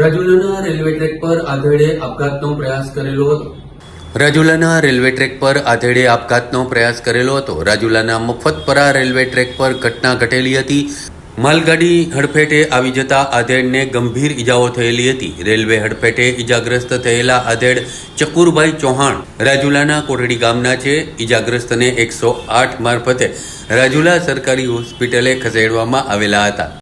રાજુલાના railway track પર આધેડે આપઘાતનો પ્રયાસ કરેલો હતો. રાજુલાના રેલવે ટ્રેક પર આધેડે આપઘાતનો પ્રયાસ કરેલો હતો. રાજુલાના મફતપરા રેલવે ટ્રેક પર ઘટના ઘટેલી હતી. માલગાડી હડફેટે આવી જતા આધેડને ગંભીર ઈજાઓ થયેલી હતી. રેલવે હડફેટે ઈજાગ્રસ્ત થયેલા આધેડ ચકુરભાઈ ચૌહાણ રાજુલાના કોટડી ગામના છે. ઈજાગ્રસ્તને એકસો આઠ મારફતે રાજુલા સરકારી હોસ્પિટલે ખસેડવામાં આવેલા હતા.